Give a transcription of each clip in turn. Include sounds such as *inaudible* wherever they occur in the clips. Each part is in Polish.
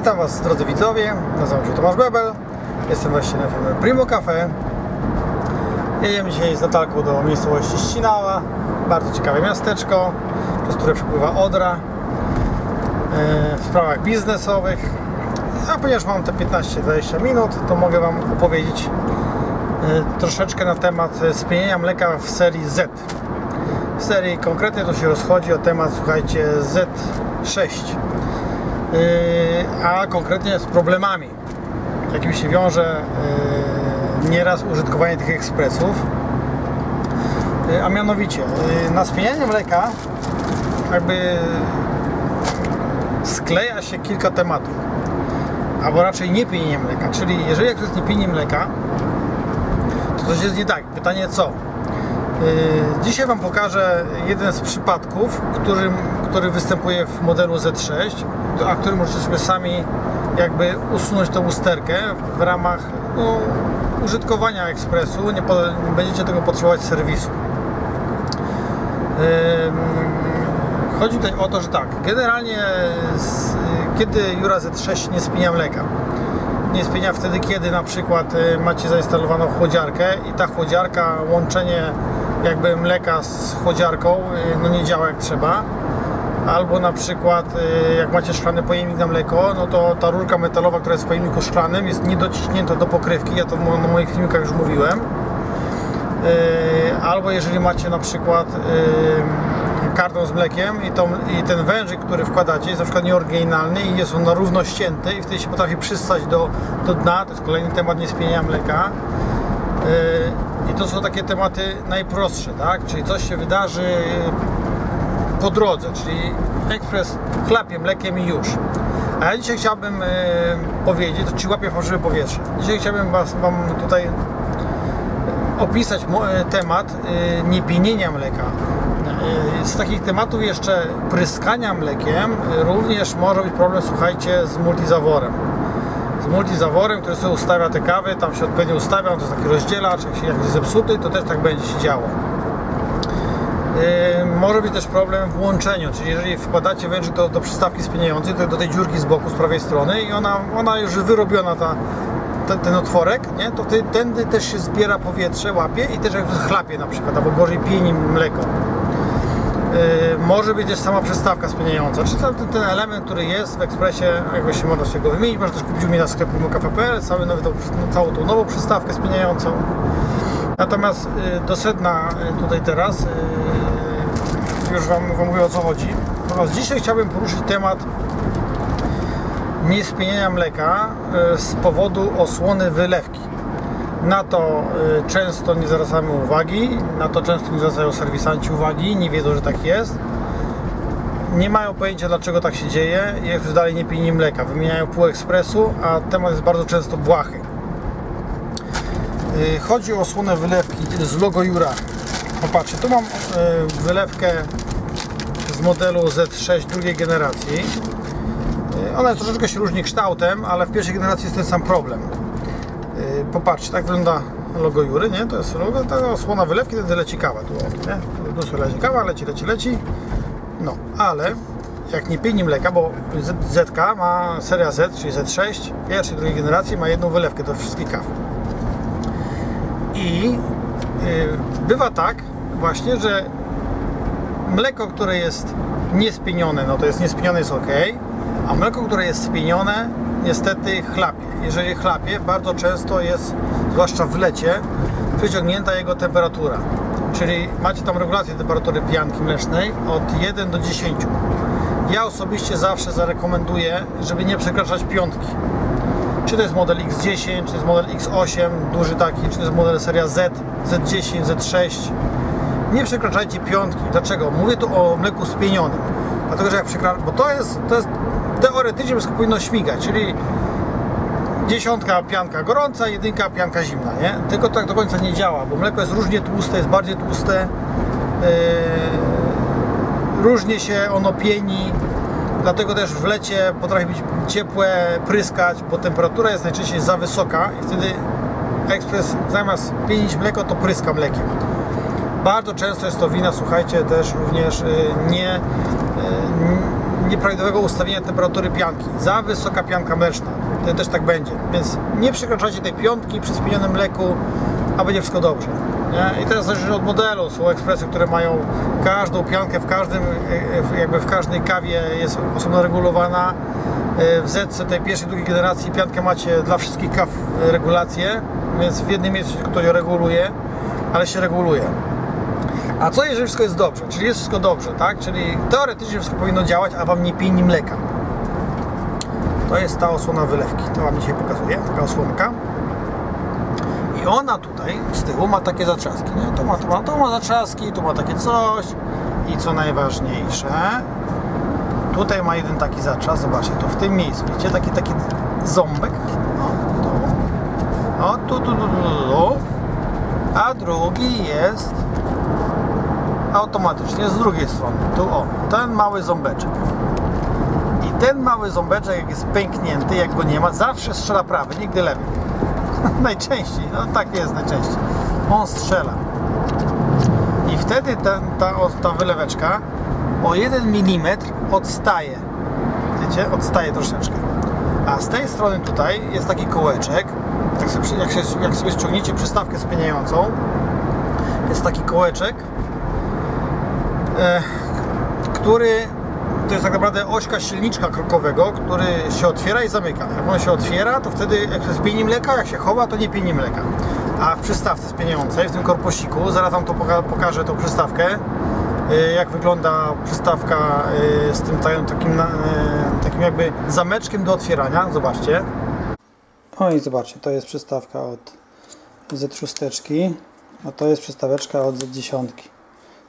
Witam Was drodzy widzowie, nazywam się Tomasz Bebel, jestem właścicielem firmy Primo Cafe. Jedziemy dzisiaj z Natalką do miejscowości Ścinała, bardzo ciekawe miasteczko, przez które przepływa Odra e, w sprawach biznesowych. A ponieważ mam te 15-20 minut, to mogę Wam opowiedzieć e, troszeczkę na temat e, spienienia mleka w serii Z. W serii konkretnie to się rozchodzi o temat, słuchajcie, Z6 Yy, a konkretnie z problemami, jakim się wiąże yy, nieraz użytkowanie tych ekspresów. Yy, A mianowicie, yy, na spienianie mleka jakby skleja się kilka tematów, albo raczej nie pienienie mleka, czyli jeżeli ekspres nie pieni mleka, to coś jest nie tak. Pytanie co? Yy, Dzisiaj Wam pokażę jeden z przypadków, którym, który występuje w modelu Z6, a który możecie sami jakby usunąć tą usterkę w ramach no, użytkowania ekspresu. Nie, nie będziecie tego potrzebować serwisu. Yy, Chodzi tutaj o to, że tak, generalnie z, kiedy Jura Z6 nie spienia mleka, nie spienia wtedy, kiedy na przykład y, macie zainstalowaną chłodziarkę i ta chłodziarka, łączenie jakby mleka z chłodziarką y, no nie działa jak trzeba. Albo na przykład y, jak macie szklany pojemnik na mleko, no to ta rurka metalowa, która jest w pojemniku szklanym jest niedociśnięta do pokrywki, ja to na moich filmikach już mówiłem. Y, Albo jeżeli macie na przykład y, karton z mlekiem i, i ten wężyk, który wkładacie jest na przykład nieoryginalny i jest on na równo ścięty i wtedy się potrafi przystać do, do dna, to jest kolejny temat niespienienia mleka. I to są takie tematy najprostsze, tak? Czyli coś się wydarzy po drodze, czyli ekspres chlapie mlekiem i już. A ja dzisiaj chciałbym y, powiedzieć, to ci łapie fałszywe powietrze. Dzisiaj chciałbym was, Wam tutaj opisać e, temat y, niepienienia mleka. Z takich tematów jeszcze pryskania mlekiem również może być problem, słuchajcie, z multizaworem. Z multizaworem, który sobie ustawia te kawy, tam się odpowiednio ustawia, to jest taki rozdzielacz, jak się jak jest zepsuty, to też tak będzie się działo. Yy, może być też problem w łączeniu, czyli jeżeli wkładacie wężyk do, do przystawki spieniającej, to do tej dziurki z boku, z prawej strony i ona, ona już wyrobiona ta, ten, ten otworek, nie? to wtedy tędy też się zbiera powietrze, łapie i też jak chlapie na przykład, albo gorzej pieni mleko. Yy, może być też sama przystawka spieniająca, czy ten, ten element, który jest w ekspresie, jakby się można sobie go wymienić, można też kupić u mnie na sklepie kafe.pl, cały nowy, całą tą nową przystawkę spieniającą. Natomiast y, do sedna tutaj teraz, już Wam, mówię o co chodzi. Natomiast dzisiaj chciałbym poruszyć temat niespienienia mleka y, z powodu osłony wylewki. Na to y, często nie zwracamy uwagi, na to często nie zwracają serwisanci uwagi, nie wiedzą, że tak jest. Nie mają pojęcia dlaczego tak się dzieje i już dalej nie pieni mleka. Wymieniają pół ekspresu, a temat jest bardzo często błahy. Y, Chodzi o osłonę wylewki z logo Jura. Popatrzcie, tu mam y, wylewkę z modelu Z6 drugiej generacji. Y, Ona jest troszeczkę się różni kształtem, ale w pierwszej generacji jest ten sam problem. Y, Popatrzcie, tak wygląda logo Jury, nie? To jest logo, ta osłona wylewki, wtedy leci kawa tu, nie? Tu sobie leci kawa, leci, leci, leci. No, ale jak nie pieni mleka, bo ZK ma seria Z, czyli Z6, pierwszej, drugiej generacji, ma jedną wylewkę do wszystkich kaw. I bywa tak właśnie, że mleko, które jest niespienione, no to jest niespienione jest ok, a mleko, które jest spienione, niestety chlapie. Jeżeli chlapie, bardzo często jest, zwłaszcza w lecie, przyciągnięta jego temperatura. Czyli macie tam regulację temperatury pianki mlecznej od 1 do 10. Ja osobiście zawsze zarekomenduję, żeby nie przekraczać piątki czy to jest model X10, czy to jest model X8, duży taki, czy to jest model seria Z, Z10, Z6. Nie przekraczajcie piątki. Dlaczego? Mówię tu o mleku spienionym. Dlatego, że jak przekraczacie, bo to jest, to jest teoretycznie wszystko powinno śmigać, czyli dziesiątka pianka gorąca, jedynka pianka zimna, nie? Tylko tak do końca nie działa, bo mleko jest różnie tłuste, jest bardziej tłuste, yy, różnie się ono pieni, dlatego też w lecie potrafi być ciepłe, pryskać, bo temperatura jest najczęściej za wysoka i wtedy ekspres zamiast pienić mleko, to pryska mlekiem. Bardzo często jest to wina, słuchajcie, też również y, nie, y, nieprawidłowego ustawienia temperatury pianki. Za wysoka pianka mleczna. To też tak będzie. Więc nie przekraczajcie tej piątki przy spienionym mleku, a będzie wszystko dobrze. Nie? I teraz zależy od modelu. Są ekspresy, które mają każdą piankę w każdym, e, jakby w każdej kawie jest osobno regulowana. W Zetce tej pierwszej, drugiej generacji piankę macie dla wszystkich kaw regulację, więc w jednym miejscu ją reguluje, ale się reguluje. A co jeżeli wszystko jest dobrze? Czyli jest wszystko dobrze, tak? Czyli teoretycznie wszystko powinno działać, a Wam nie pieni mleka. To jest ta osłona wylewki. To Wam dzisiaj pokazuję, taka osłonka. I ona tutaj z tyłu ma takie zatrzaski, nie? To ma, to ma, to ma zatrzaski, tu ma takie coś. I co najważniejsze, tutaj ma jeden taki zatrzask, zobaczcie, to w tym miejscu, widzicie, taki, taki ząbek. O, tu. O, tu, tu, tu, tu, tu, tu. A drugi jest automatycznie z drugiej strony. Tu o, ten mały ząbeczek. I ten mały ząbeczek, jak jest pęknięty, jak go nie ma, zawsze strzela prawy, nigdy lewy. *laughs* najczęściej, no tak jest najczęściej. On strzela. I wtedy ten, ta, ta wyleweczka o 1 mm odstaje. Wiecie, odstaje troszeczkę. A z tej strony tutaj jest taki kołeczek. Jak sobie, jak, się, jak sobie ściągniecie przystawkę spieniającą, jest taki kołeczek, który to jest tak naprawdę ośka silniczka krokowego, który się otwiera i zamyka. Jak on się otwiera, to wtedy jak to jest pieni mleka, jak się chowa, to nie pieni mleka. A w przystawce spieniającej, w tym korpusiku, zaraz Wam to poka- pokażę tą przystawkę, e, jak wygląda przystawka e, z tym takim, e, takim jakby zameczkiem do otwierania. Zobaczcie. O i zobaczcie, to jest przystawka od Z6, a to jest przystaweczka od Z10.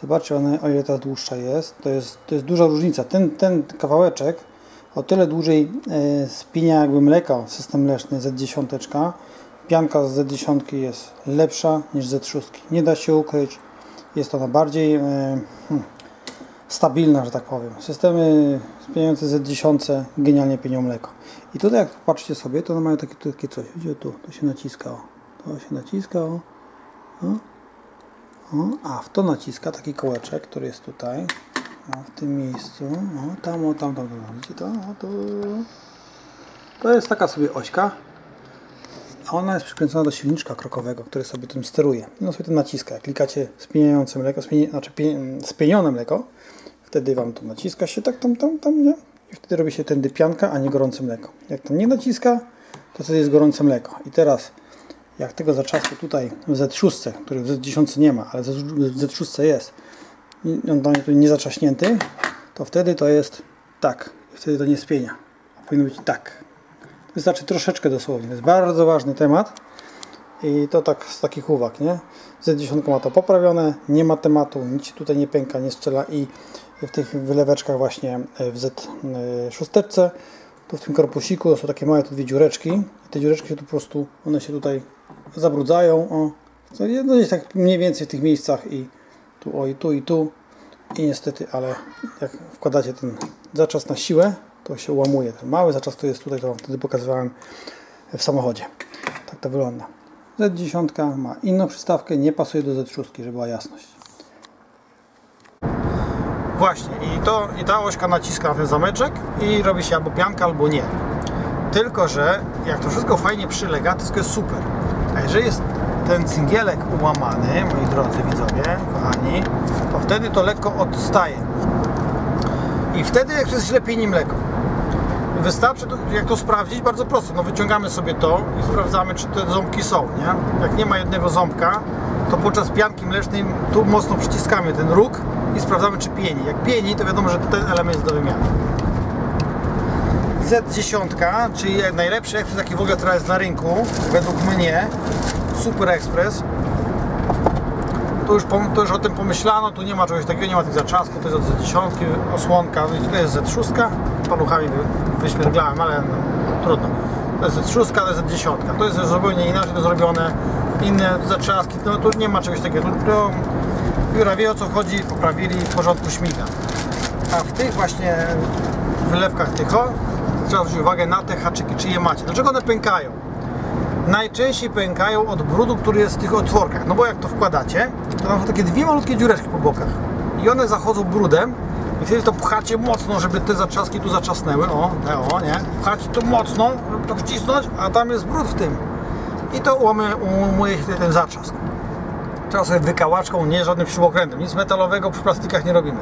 Zobaczcie, one, o ile ta dłuższa jest. To jest, to jest duża różnica. Ten, ten kawałeczek o tyle dłużej e, spinia jakby mleka, system mleczny Z10. Pianka z Z10 jest lepsza niż Z6. Nie da się ukryć. Jest ona bardziej e, hmm, stabilna, że tak powiem. Systemy spieniające Z10 genialnie pienią mleko. I tutaj jak patrzycie sobie, to one mają takie, takie coś. Widzicie, tu, to się naciska. To się naciska. O. O. A w to naciska taki kołeczek, który jest tutaj. O, w tym miejscu. O, tam, o, tam, tam, tam. Widzicie to? O, to. to jest taka sobie ośka. A ona jest przykręcona do silniczka krokowego, który sobie tym steruje. No sobie ten naciska. Jak klikacie spieniające mleko, spienie, znaczy pie, spienione mleko, wtedy Wam to naciska się tak tam, tam, tam, nie? I wtedy robi się tędy pianka, a nie gorące mleko. Jak to nie naciska, to wtedy jest gorące mleko. I teraz jak tego zaczasku tutaj w Z6, który w Z10 nie ma, ale w Z6 jest, on tam tu nie zaczaśnięty, to wtedy to jest tak. Wtedy to nie spienia. Powinno być tak. Wystarczy troszeczkę dosłownie. To jest bardzo ważny temat. I to tak z takich uwag, nie? Z10 ma to poprawione, nie ma tematu, nic tutaj nie pęka, nie strzela i w tych wyleweczkach właśnie e, w Z6 tu w tym korpusiku są takie małe tu dwie dziureczki i te dziureczki się tu po prostu, one się tutaj zabrudzają, o, to jest- tak mniej więcej w tych miejscach i tu, o i tu i tu i niestety, ale jak wkładacie ten zaczas na siłę, to się łamuje. Ten mały zaczas to jest tutaj, to wam wtedy pokazywałem w samochodzie. Tak to wygląda. Z10 ma inną przystawkę, nie pasuje do Z6, żeby była jasność. Właśnie, i, to, i ta ośka naciska na ten zameczek i robi się albo pianka, albo nie. Tylko, że jak to wszystko fajnie przylega, to wszystko jest super. A jeżeli jest ten cyngielek ułamany, moi drodzy widzowie, kochani, to wtedy to lekko odstaje. I wtedy jak jest źle pieni mleko. Wystarczy, jak to sprawdzić, bardzo prosto. No wyciągamy sobie to i sprawdzamy, czy te ząbki są, nie? Jak nie ma jednego ząbka, to podczas pianki mlecznej tu mocno przyciskamy ten róg i sprawdzamy, czy pieni. Jak pieni, to wiadomo, że ten element jest do wymiany. Z10, czyli najlepszy ekspres, jaki w ogóle teraz jest na rynku, według mnie, Super Express. Tu już, tu już o tym pomyślano, tu nie ma czegoś takiego, nie ma tych zaczasków, to jest od Z10, osłonka, to jest Z6, paluchami wy- wyśmierglałem, ale no, trudno. To jest Z6, to jest Z10, to jest zupełnie inaczej to zrobione, inne zatrzaski, no tu nie ma czegoś takiego, tu, biura wie o co chodzi, poprawili, w porządku śmiga. A w tych właśnie wylewkach tycho trzeba zwrócić uwagę na te haczyki, czy je macie. Dlaczego one pękają? Najczęściej pękają od brudu, który jest w tych otworkach. No bo jak to wkładacie, to tam są takie dwie malutkie dziureczki po bokach. I one zachodzą brudem I wtedy to pchacie mocno, żeby te zaczaski tu zaczasnęły. O, te, o, nie? Pchacie to mocno, żeby to wcisnąć, a tam jest brud w tym. I to ułamy, umuje się ten zaczask. Trzeba sobie wykałaczką, nie żadnym śrubokrętem, nic metalowego przy plastikach nie robimy.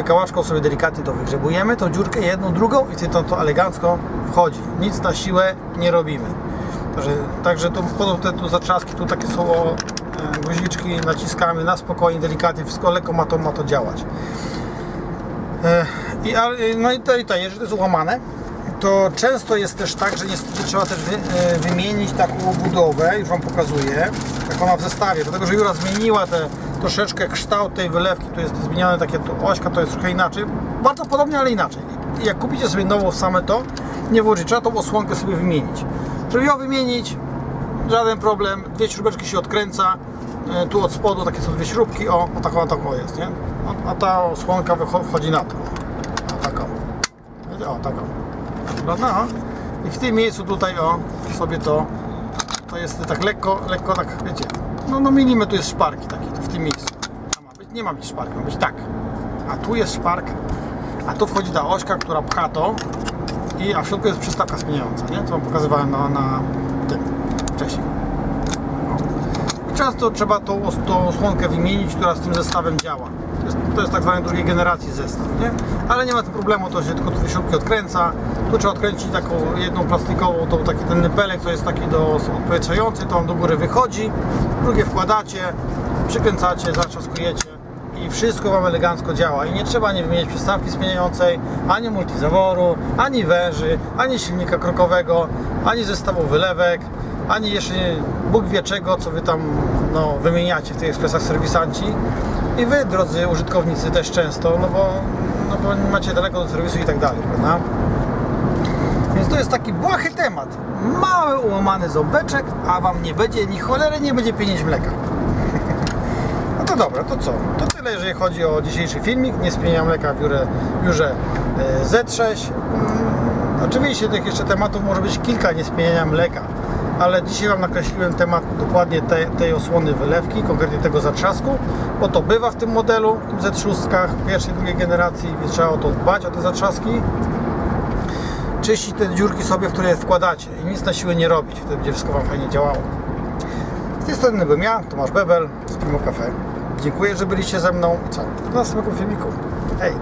Wykałaczką sobie delikatnie to wygrzebujemy, tą dziurkę jedną, drugą i wtedy to, to elegancko wchodzi. Nic na siłę nie robimy. Także, także tu, po te tu zaczaski, tu takie są e, guziczki, naciskamy na spokojnie, delikatnie, wszystko lekko ma to, ma to działać. E, I, no i to, i to, jeżeli to jest ułamane, to często jest też tak, że niestety trzeba też wy, e, wymienić taką budowę, już Wam pokazuję, jak ona w zestawie, dlatego że Jura zmieniła te, troszeczkę kształt tej wylewki, tu jest zmienione takie, tu ośka to jest trochę inaczej, bardzo podobnie, ale inaczej. Jak kupicie sobie nową same to, nie włożyć, trzeba tą osłonkę sobie wymienić. Żeby ją wymienić, żaden problem, dwie śrubeczki się odkręca, e, tu od spodu takie są dwie śrubki, o, o taką, o taką jest, nie? A, ta osłonka wchodzi na to, o, taką, o, taką, prawda? O. I w tym miejscu tutaj, o, sobie to, to jest tak lekko, lekko tak, wiecie, no, no tu jest szparki taki, tym miejscu, a ma być, nie ma być szparki, ma być tak, a tu jest szpark, a tu wchodzi ta ośka, która pcha to, i, a w środku jest przystawka zmieniająca, nie? Co Wam pokazywałem na, na tym wcześniej. O. I często trzeba tą, tą osłonkę wymienić, która z tym zestawem działa. To jest, to tak zwany drugiej generacji zestaw, nie? Ale nie ma tu problemu, to się tylko tu śrubki odkręca. Tu trzeba odkręcić taką jedną plastikową, tą, taki ten nypelek, co jest taki do odpowietrzający, to on do góry wychodzi. Drugie wkładacie, przykręcacie, zaczaskujecie i wszystko Wam elegancko działa i nie trzeba ani wymieniać przystawki zmieniającej, ani multizaworu, ani węży, ani silnika krokowego, ani zestawu wylewek, ani jeszcze nie, Bóg wie czego, co Wy tam no, wymieniacie w tych ekspresach serwisanci i Wy, drodzy użytkownicy też często, no bo, no bo macie daleko do serwisu i tak dalej, prawda? Więc to jest taki błahy temat. Mały ułamany ząbeczek, a Wam nie będzie, ni cholery nie będzie pienięć mleka. *laughs* No to dobra, to co? To tyle, jeżeli chodzi o dzisiejszy filmik. Nie spieniam mleka w biurze, biurze e, Z6. Mm, Oczywiście tych jeszcze tematów może być kilka niespieniania mleka, ale dzisiaj Wam nakreśliłem temat dokładnie tej, tej osłony wylewki, konkretnie tego zatrzasku, bo to bywa w tym modelu, w tym Z6 pierwszej, drugiej generacji, więc trzeba o to dbać, o te zatrzaski. Czyścić te dziurki sobie, w które je wkładacie i nic na siłę nie robić, wtedy będzie wszystko Wam fajnie działało. Z tej strony byłem ja, Tomasz Bebel z Primo Cafe. Dziękuję, że byliście ze mną i co? Do następnego filmiku. Hej!